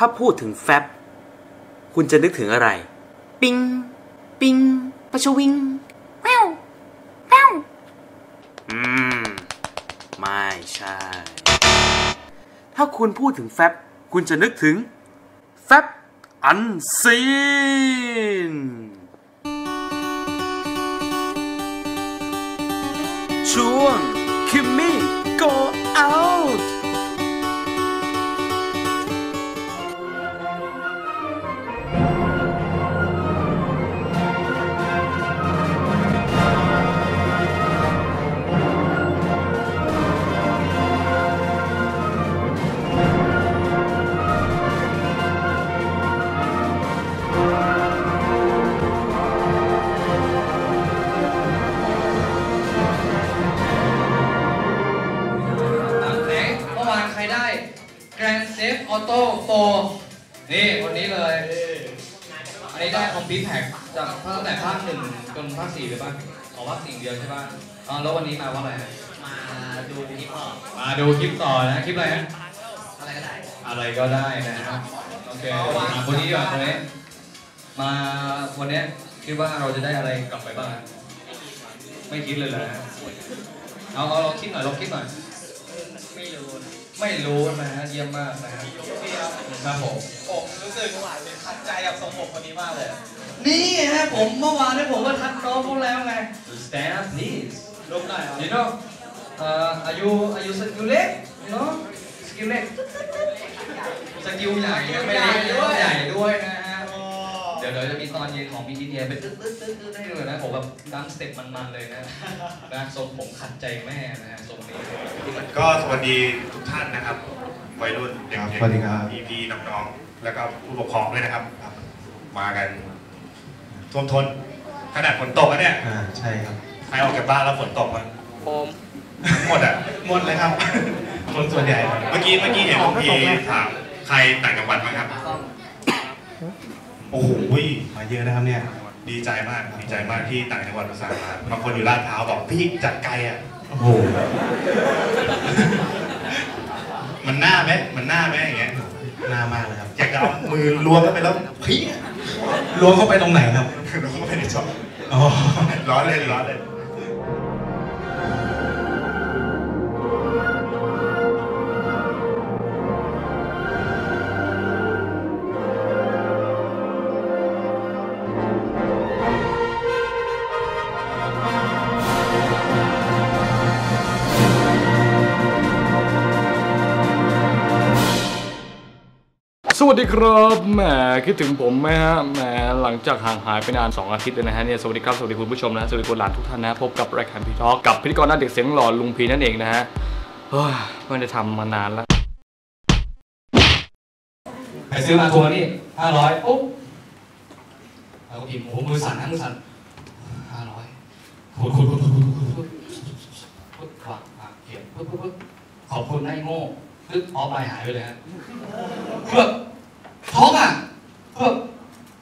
ถ้าพูดถึงแฟบคุณจะนึกถึงอะไร ปิง ปิงปะชวิงแววแววอืม ไม่ใช่ ถ้าคุณพูดถึงแฟบคุณจะนึกถึง แฟบอันซีน ช่วงคิมมี่ go out Grand Safe Auto 4นี่คนนี้เลย อันนี้ได้คอมพิวแท็กจากตั้งแต่ภาคหนึ่งจนภาคสี่เลยป่ะขอภาคสี่เดียวใช่ป่ะอ๋อแล้ววันนี้มาว่าอะไรฮะมาดูคลิปต่อมาดูคลิปต่อนะคลิปอะไรฮะอะไรก็ได้อะไรก็ได้นะฮะโอเคถามคนนี้ดีกว่าคนนี้มาวันนี้คิดว่าเราจะได้อะไรกลับไปบ้างฮะไม่คิดเลยเหรอฮะเอาเอาลองคิดหน่อยลองคิดหน่อยไม่รู้นะ ไม่รู้นะฮะเยี่ยมมากนะฮะครับผม ผมรู้สึกขัดใจกับทรงผมคนนี้มากเลย นี่ฮะผมเมื่อวานนี้ผมก็ทักน้องพวกแล้วไง stand up please ลุกหน่อยครับ you know เอ่ออายุอายุสกิลเล็ก you know สกิลเล็กสกิลใหญ่นะไม่เล็กด้วยใหญ่ด้วยนะฮะ เดี๋ยวเดี๋ยวจะมีตอนเย็นของมีดีเนียไปตึ๊ดตึ๊ดตึ๊ดตึ๊ดให้ดูนะผมแบบดังสเต็ปมันๆเลยนะนะทรงผมขัดใจแม่นะฮะทรงนี้ก็สวัสดีทุกท่านนะครับวัยรุ่นเด็กครับๆสวัสดีครับพี่ๆน้องๆแล้วก็ผู้ปกครองด้วยนะครับ มากันท่วมทนขนาดฝนตกแล้วเนี่ยอ่าใช่ครับใครออกจากบ้านแล้วฝนตกมั้งผมทั้งหมดอะหมดเลยครับ คนส่วนใหญ่ เมื่อกี้เมื่อกี้เห็นพี่ถามใครต่างจังหวัดมั้งครับ โอ้โหมาเยอะนะครับเนี่ย ดีใจมาก ดีใจมากที่ต่างจังหวัดอุตส่าห์มาบางคนอยู่ลาดพร้าวบอกพี่จัดไกลอะ โอ้โห มันหน้าไหมมันหน้าไหมอย่างเงี้ยหน้ามากเลยครับ อยากจะเอามือล้วงเข้าไปแล้วพี่ล้วงเข้าไปตรงไหนครับล้วงเข้าไปในช่องอ๋อร้อนเลยร้อนเลย วัสดีครับแหมคิดถึงผมไหมฮะแหมหลังจากห่างหายไปนาน 2 อาทิตย์เลยนะฮะเนี่ยสวัสดีครับสวัสดีคุณผู้ชมนะสวัสดีคุณหลานทุกท่านนะพบกับรายการพีทอกกับพิธีกรหน้าเด็กเสียงหล่อลุงพีนั่นเองนะฮะเฮ้ยไม่ได้ทำมานานแล้วไปซื้อมาทัวร์นี่ห้าร้อยปุ๊บเราก็พิมพ์โอ้โหมือสั่นนะมือสั่นห้าร้อยพูดพูดพูดพูดพูดพูดพูดขวางอะเขียนพูดพูดพูดขอบคุณนะไอ้โง่ปึ๊บออฟไลน์หายไปเลยฮะเพื่อช็อกอะเพื่อ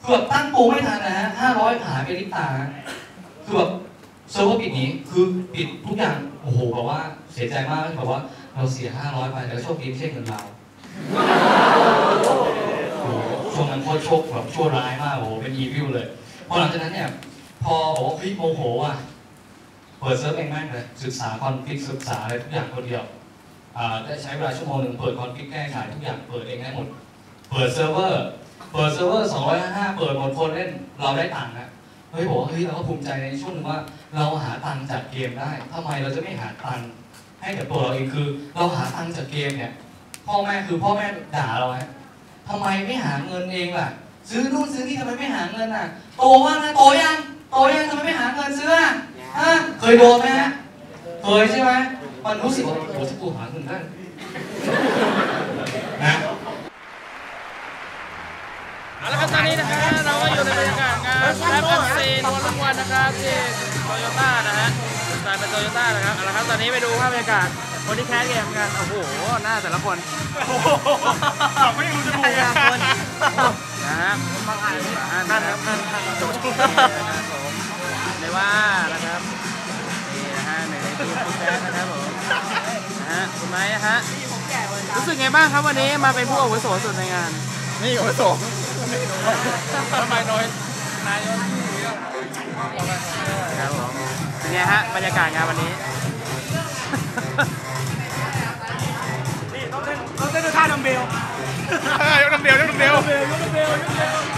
เพื่อตั้งโปร ไม่ทันนะฮะห้าร้อยหายไปลิบตาคือแบบเซิร์ฟเวอร์ปิดนี้คือปิดทุกอย่างโอ้โหแบบว่าเสียใจมากแบบว่าเราเสียห้าร้อยไปแต่โชคดีไม่ใช่เงินเราโอ้โหช่วงนั้นโคตรโชคแบบชั่วร้ายมากโอ้โหเป็นอีวิลเลยพอหลังจากนั้นเนี่ยพอบอกว่าเฮ้ยโมโหอะเปิดเซิร์ฟเองแม่งเลยศึกษาคอนฟิกศึกษาอะไรทุกอย่างคนเดียวอ่าได้ใช้เวลาชั่วโมงหนึ่งเปิดคอนฟิกแก้ไขทุกอย่างเปิดเองได้หมด เปิดเซิร์ฟเวอร์ เปิดเซิร์ฟเวอร์255 เปิดหมดคนเล่นเราได้ตังค์นะเฮ้ยบอกว่าเฮ้ยเราก็ภูมิใจในช่วงนึงว่าเราหาตังค์จากเกมได้ทำไมเราจะไม่หาตังค์ให้กับตัวเราเองคือ เราหาตังค์จากเกมเนี่ยพ่อแม่คือพ่อแม่ด่าเราฮะทำไมไม่หาเงินเองล่ะ ซื้อนู่นซื้อนี่ทำไมไม่หาเงินอะโตว่านะโตยังโตยังทำไมไม่หาเงินซื้ออะเคยโดนไหมฮะเคยใช่ไหมมันรู้สึกว่าโอ้โหถ้ากูหาเงินได้ นโตโยต้านะครับเอาละครับ ตอนนี้ไปดูภาพบรรยากาศคนที่แคสเกมกัน โอ้โห หน้าแต่ละคนไม่รู้จะพูดนะฮะบางอันนั่นครับนั่นนั่นนะครับผมในว่านะครับนี่นะฮะในในทีมคุณแจ๊คนะครับผมนะฮะคุณไม้นะฮะรู้สึกไงบ้างครับวันนี้มาเป็นผู้อาวุโสสุดในงานกนี่โอ้โหทำไมน้อยนายกครับผม เป็นไงฮะบรรยากาศงานวันนี้ นี่ต้องเต้นต้องเต้นด้วยท่าดัมเบลยกน้ำเดียวยกน้ำเดียวเอาเอา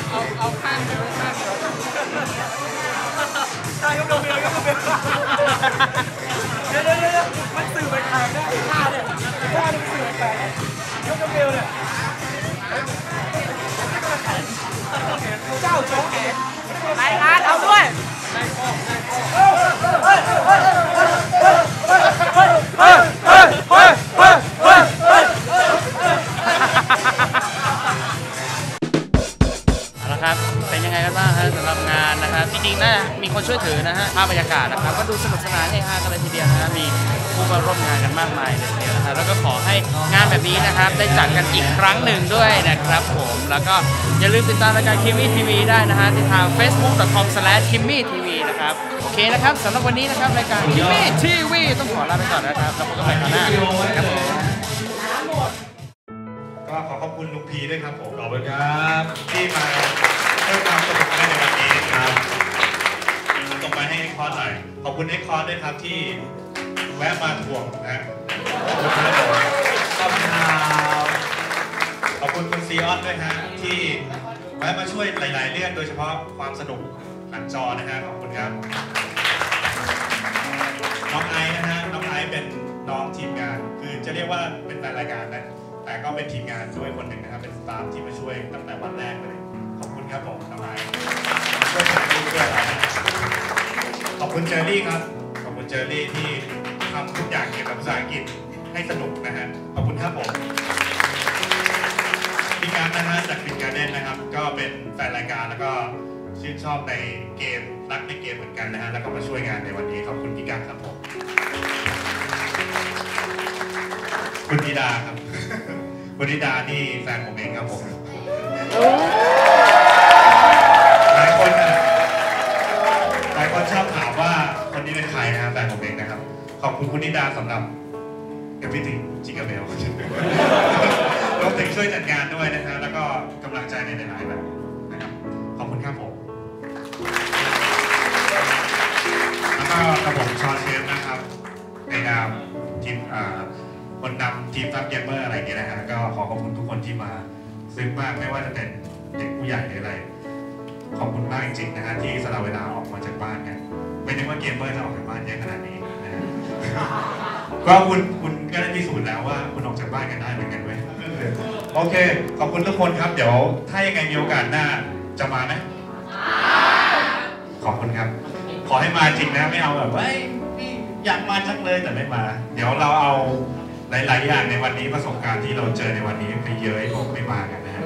มีคนช่วยถือนะฮะภาพบรรยากาศนะครับก็ดูสนุกสนานเฮฮากันเลยทีเดียวนะฮะมีผู้มาร่วมงานกันมากมายเลยทีเดียวนะครับแล้วก็ขอให้งานแบบนี้นะครับได้จัดกันอีกครั้งหนึ่งด้วยนะครับผมแล้วก็อย่าลืมติดตามรายการคิมมี่ทีวีได้นะฮะที่ทาง facebook.com/kimmytv นะครับโอเคนะครับสำหรับวันนี้นะครับรายการคิมมี่ทีวีต้องขอลาไปก่อนนะครับแล้วพบกันใหม่คราวหน้าครับผมก็ขอขอบคุณลุงพีด้วยครับผมขอบคุณครับที่มาเพิ่มความสนุกให้ในวันนี้ครับ ส่งมาให้เอ็กคอร์ดหน่อยขอบคุณเอ็กคอร์ดด้วยครับที่แวะมาทวงนะขอบคุณครับขอบคุณครับขอบคุณคุณซีออนด้วยฮะที่แวะมาช่วยหลาย ๆ เรื่องโดยเฉพาะความสนุกหลังจอนะฮะขอบคุณครับน้องไอซ์นะฮะน้องไอเป็นน้องทีมงาน คือจะเรียกว่าเป็นแฟนรายการนะแต่ก็เป็นทีมงานด้วยคนหนึ่งนะครับเป็นสตาฟที่มาช่วยตั้งแต่วันแรกเลยขอบคุณครับผมน้องไอ คุณเจอรี่ครับ ขอบคุณเจอรี่ที่ทำทุกอย่างเกี่ยวกับภาษาอังกฤษให้สนุกนะฮะ ขอบคุณครับผมพี่การนะฮะจากฟินการ์เด้นนะครับ ก็เป็นแฟนรายการแล้วก็ชื่นชอบในเกมรักในเกมเหมือนกันนะฮะ แล้วก็มาช่วยงานในวันนี้ขอบคุณพี่การครับผม คุณธิดาครับ คุณธิดานี่แฟนผมเองครับผมหลายคนนะหลายคนชอบถาม คนนี้เป็นใครนะฮะแฟนผมเองนะครับ ขอบคุณคุณธิดาสำหรับ everything จิกาเบลรวมถึงช่วยจัดงานด้วยนะฮะแล้วก็กำลังใจในหลายๆแบบนะครับ ขอบคุณครับผมแล้วก็กระผมชอนเชฟนะครับในนามทีมอ่าคนนำทีมฟักเกมเมอร์อะไรอย่างเงี้ยนะฮะก็ขอขอบคุณทุกคนที่มาซึ้งมากไม่ว่าจะเป็นเด็กผู้ใหญ่หรืออะไร ขอบคุณมากจริงๆนะฮะที่สละเวลาออกมาจากบ้านกัน ไม่นึกว่าเกมเมอร์จะออกจากบ้านเยอะขนาดนี้นะฮะก็คุณคุณก็ได้พิสูจน์แล้วว่าคุณออกจากบ้านกันได้เหมือนกันเว้ยโอเค ขอบคุณทุกคนครับ เดี๋ยวถ้ายังไงมีโอกาสหน้าจะมาไหมขอบคุณครับ ขอให้มาจริงนะไม่เอาแบบว่าเอ้ยนี่อยากมาจังเลยแต่ไม่มา เดี๋ยวเราเอาหลาย ๆ อย่างในวันนี้ประสบการณ์ที่เราเจอในวันนี้ไปเยอะให้พวกไม่มากันนะฮะ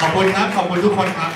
ขอบคุณครับ ขอบคุณทุกคนครับ